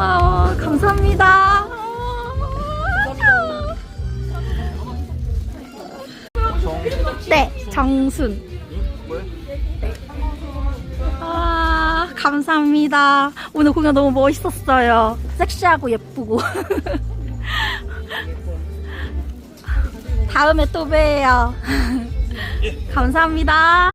고마워. 감사합니다. 네, 정순. 아, 감사합니다. 오늘 공연 너무 멋있었어요. 섹시하고 예쁘고. 다음에 또 봬요. 감사합니다.